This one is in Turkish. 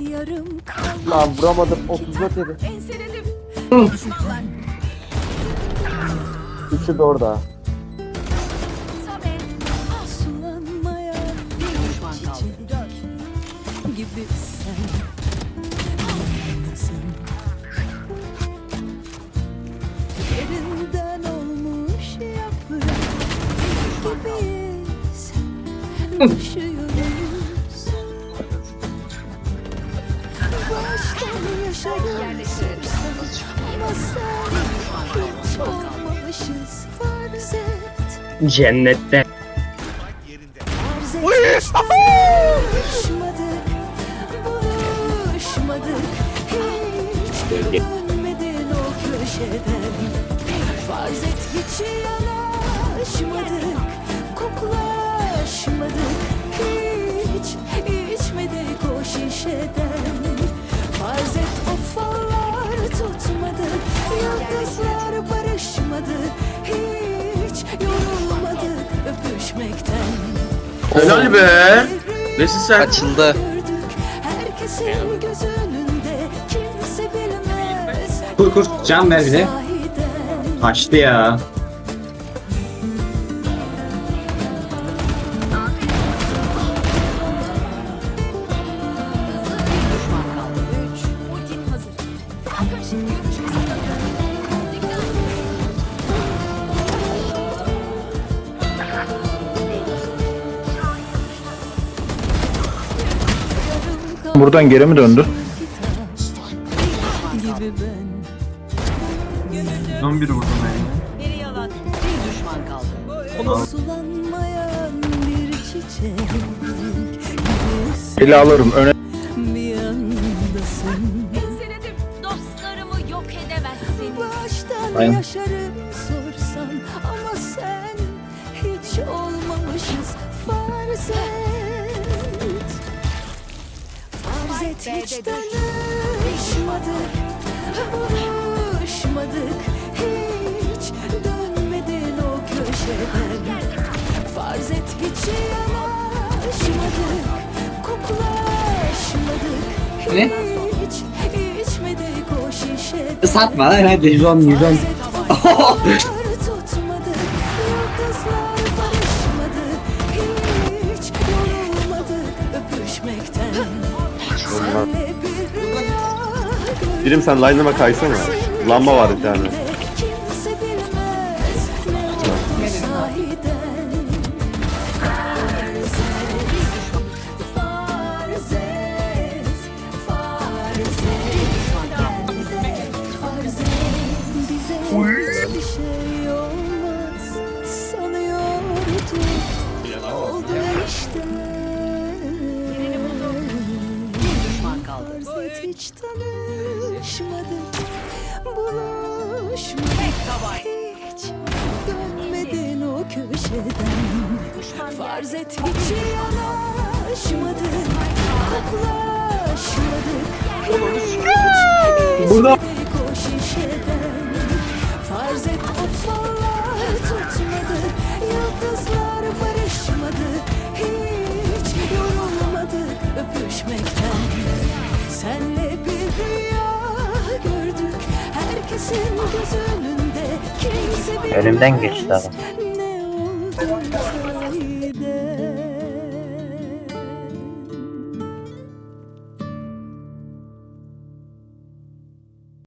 Yarım kalmış Lan vuramadım 34 yedi. Üçü de orada. Samet. Sulanmayan bir çiçek gibi sen. Yerinden olmuş yaprak gibiyiz. Hiç olmamışız farz et. Cennette. Farz et hiç buluşmadık, buluşmadık. Hiç dönmedin o köşeden. Farz et hiç yanaşmadık, Helal be. Nesin sen? Açıldı. Gördük herkesin göz önünde kimse bilmez. Kur kur can ver bir de. Kaçtı ya. Ultim hazır. Arkadaşım görüş Buradan geri mi döndü? Ben. Son biri vurdum Sulanmayan bir çiçek. Eli alırım öne. Bir yandasın. Enseledim. Dostlarımı yok edemezsiniz. Baştan Aynen. yaşarım sorsan ama sen hiç olmamışız farz et. Farz et hiç tanışmadık, buluşmadık. Hiç dönmedin o köşeden. Farz et hiç yanaşmadık, koklaşmadık. Ne? Hiç içmedik o şişeden. Satma lan hadi. 110 110. Birim sen line'ıma kaysana. Lamba var bir tane. Köşeden. Farz et hiç yanaşmadık, koklaşmadık. Şişeden. Farz et o fallar tutmadı, yıldızlar barışmadı. Hiç yorulmadık öpüşmekten. Senle bir rüya gördük, herkesin göz önünde. Kimse bilmez Önümden geçti adam. 고맙습니다.